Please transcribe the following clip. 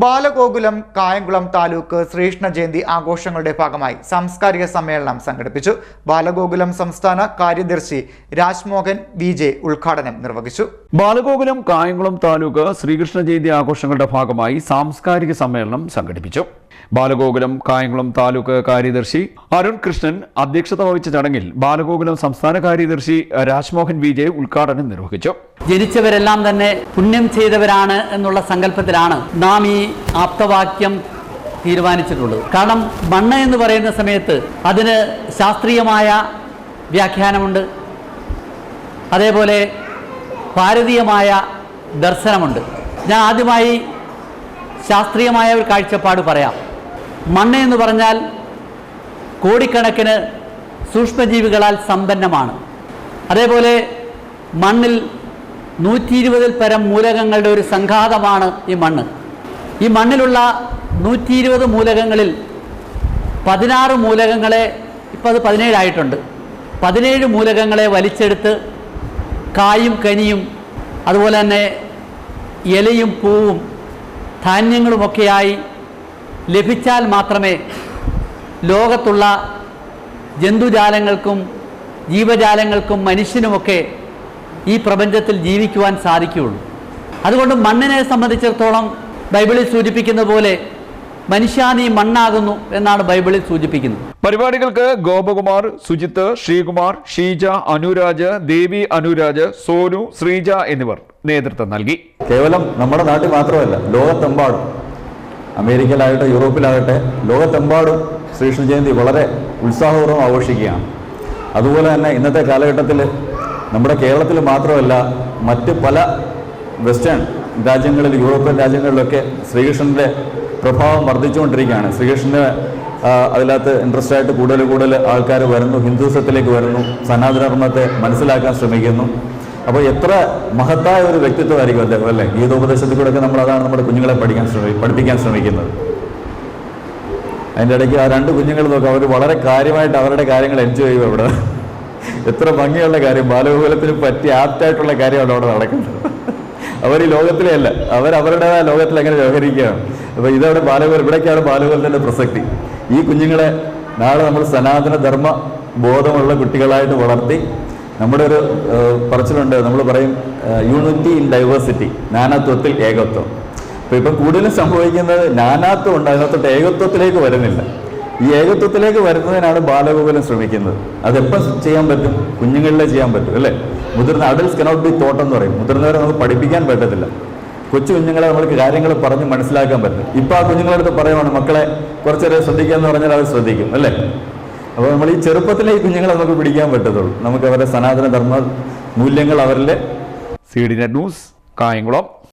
ബാലഗോകുലം കായംകുളം താലൂക്ക് ശ്രീകൃഷ്ണ ജയന്തി ആഘോഷങ്ങളുടെ ഭാഗമായി സാംസ്കാരിക സമ്മേളനം സംഘടിപ്പിച്ചു. ബാലഗോകുലം സംസ്ഥാന കാര്യദർശി രാജ്മോഹൻ വി ജെ ഉദ്ഘാടനം നിർവഹിച്ചു. ബാലഗോകുലം കായംകുളം താലൂക്ക് ശ്രീകൃഷ്ണ ജയന്തി ആഘോഷങ്ങളുടെ ഭാഗമായി സാംസ്കാരിക സമ്മേളനം സംഘടിപ്പിച്ചു. ബാലഗോകുലം കായംകുളം താലൂക്ക് കാര്യദർശി അരുൺ കൃഷ്ണൻ അധ്യക്ഷത വഹിച്ച ചടങ്ങിൽ ബാലഗോകുലം സംസ്ഥാന കാര്യദർശി രാജ്മോഹൻ വി ജെ ഉദ്ഘാടനം നിർവഹിച്ചു. ജനിച്ചവരെല്ലാം തന്നെ പുണ്യം ചെയ്തവരാണ് എന്നുള്ള സങ്കല്പത്തിലാണ് നാം ഈ ആപ്തവാക്യം തീരുമാനിച്ചിട്ടുള്ളത്. കാരണം മണ്ണ് എന്ന് പറയുന്ന സമയത്ത് അതിന് ശാസ്ത്രീയമായ വ്യാഖ്യാനമുണ്ട്. അതേപോലെ ഭാരതീയമായ ദർശനമുണ്ട്. ഞാൻ ആദ്യമായി ശാസ്ത്രീയമായ ഒരു കാഴ്ചപ്പാട് പറയാം. മണ്ണ് എന്ന് പറഞ്ഞാൽ കോടിക്കണക്കിന് സൂക്ഷ്മജീവികളാൽ സമ്പന്നമാണ്. അതേപോലെ മണ്ണിൽ നൂറ്റി ഇരുപതിൽ പരം മൂലകങ്ങളുടെ ഒരു സംഘാതമാണ് ഈ മണ്ണ്. ഈ മണ്ണിലുള്ള നൂറ്റി ഇരുപത് മൂലകങ്ങളിൽ പതിനാറ് മൂലകങ്ങളെ ഇപ്പോൾ അത് പതിനേഴായിട്ടുണ്ട്. പതിനേഴ് മൂലകങ്ങളെ വലിച്ചെടുത്ത് കായും കനിയും അതുപോലെ തന്നെ ഇലയും പൂവും ധാന്യങ്ങളുമൊക്കെയായി ലഭിച്ചാൽ മാത്രമേ ലോകത്തുള്ള ജന്തുജാലങ്ങൾക്കും ജീവജാലങ്ങൾക്കും മനുഷ്യനുമൊക്കെ ഈ പ്രപഞ്ചത്തിൽ ജീവിക്കുവാൻ സാധിക്കുകയുള്ളൂ. അതുകൊണ്ട് മണ്ണിനെ സംബന്ധിച്ചിടത്തോളം ബൈബിളിൽ സൂചിപ്പിക്കുന്ന പോലെ മനുഷ്യാനീ മണ്ണാകുന്നു എന്നാണ് ബൈബിളിൽ സൂചിപ്പിക്കുന്നത്. പരിപാടികൾക്ക് ഗോപകുമാർ സുജിത്ത് ശ്രീകുമാർ ഷീജ അനുരാജ് ദേവി അനുരാജ് സോനു ശ്രീജ എന്നിവർ. നേതൃത്വം നൽകി. കേവലം നമ്മുടെ നാട്ടിൽ മാത്രമല്ല ലോകത്തെമ്പാടും. അമേരിക്കയിലാകട്ടെ യൂറോപ്പിലാകട്ടെ ലോകത്തെമ്പാടും ശ്രീകൃഷ്ണ ജയന്തി വളരെ ഉത്സാഹപൂർവം ആഘോഷിക്കുകയാണ്. അതുപോലെ തന്നെ ഇന്നത്തെ കാലഘട്ടത്തിൽ നമ്മുടെ കേരളത്തിൽ മാത്രമല്ല മറ്റ് പല വെസ്റ്റേൺ രാജ്യങ്ങളിൽ യൂറോപ്യൻ രാജ്യങ്ങളിലൊക്കെ ശ്രീകൃഷ്ണന്റെ പ്രഭാവം വർദ്ധിച്ചുകൊണ്ടിരിക്കുകയാണ്. ശ്രീകൃഷ്ണന്റെ അതിനകത്ത് ഇൻട്രസ്റ്റ് ആയിട്ട് കൂടുതൽ കൂടുതൽ ആൾക്കാർ വരുന്നു ഹിന്ദുസത്തിലേക്ക് വരുന്നു സനാതനധർമ്മത്തെ മനസ്സിലാക്കാൻ ശ്രമിക്കുന്നു. അപ്പോൾ എത്ര മഹത്തായ ഒരു വ്യക്തിത്വമായിരിക്കും അദ്ദേഹം അല്ലേ? ഗീതോപദേശത്തിൽ കൂടെ നമ്മൾ അതാണ് നമ്മുടെ കുഞ്ഞുങ്ങളെ പഠിക്കാൻ ശ്രമി പഠിപ്പിക്കാൻ ശ്രമിക്കുന്നത്. അതിന്റെ ഇടയ്ക്ക് ആ രണ്ട് കുഞ്ഞുങ്ങൾ നോക്കുക അവർ വളരെ കാര്യമായിട്ട് അവരുടെ കാര്യങ്ങൾ എൻജോയ് ചെയ്യും അവിടെ എത്ര ഭംഗിയുള്ള കാര്യം ബാലഗോകുലത്തിന് പറ്റി ആപ്റ്റായിട്ടുള്ള കാര്യമാണ് അവിടെ നടക്കുന്നത്. അവർ ഈ ലോകത്തിലേ അല്ല അവർ അവരുടേതായ ലോകത്തിൽ എങ്ങനെ വ്യവഹരിക്കുകയാണ്. അപ്പോൾ ഇതവിടെ ബാലഗോകുലം ഇവിടേക്കാണ് ബാലഗോകുലത്തിന്റെ പ്രസക്തി. ഈ കുഞ്ഞുങ്ങളെ നാളെ നമ്മൾ സനാതന ധർമ്മ ബോധമുള്ള കുട്ടികളായിട്ട് വളർത്തി നമ്മുടെ ഒരു പറച്ചിലുണ്ട്. നമ്മൾ പറയും യൂണിറ്റി ഇൻ ഡൈവേഴ്സിറ്റി നാനാത്വത്തിൽ ഏകത്വം. അപ്പോൾ ഇപ്പം കൂടുതലും സംഭവിക്കുന്നത് നാനാത്വം ഉണ്ട് അതിനകത്തോട്ട് ഏകത്വത്തിലേക്ക് വരുന്നില്ല. ഈ ഏകത്വത്തിലേക്ക് വരുന്നതിനാണ് ബാലഗോകുലം ശ്രമിക്കുന്നത്. അതെപ്പം ചെയ്യാൻ പറ്റും? കുഞ്ഞുങ്ങളിലെ ചെയ്യാൻ പറ്റും അല്ലേ? മുതിർന്ന അഡൽസ് കനോട്ട് ബി തോട്ടം എന്ന് പറയും. മുതിർന്നവരെ നമുക്ക് പഠിപ്പിക്കാൻ പറ്റത്തില്ല. കൊച്ചു കുഞ്ഞുങ്ങളെ നമ്മൾക്ക് കാര്യങ്ങൾ പറഞ്ഞ് മനസ്സിലാക്കാൻ പറ്റും ഇപ്പം ആ കുഞ്ഞുങ്ങളടുത്ത് പറയുവാണ് മക്കളെ കുറച്ചേരെ ശ്രദ്ധിക്കുക എന്ന് പറഞ്ഞാൽ അവർ ശ്രദ്ധിക്കും അല്ലേ? അപ്പോൾ നമ്മൾ ഈ ചെറുപ്പത്തിലെ ഈ കുഞ്ഞുങ്ങളെ നമുക്ക് പിടിക്കാൻ പറ്റത്തുള്ളൂ. നമുക്ക് അവരുടെ സനാതന ധർമ്മ മൂല്യങ്ങൾ അവരിലെ C D net news Kayamkulam.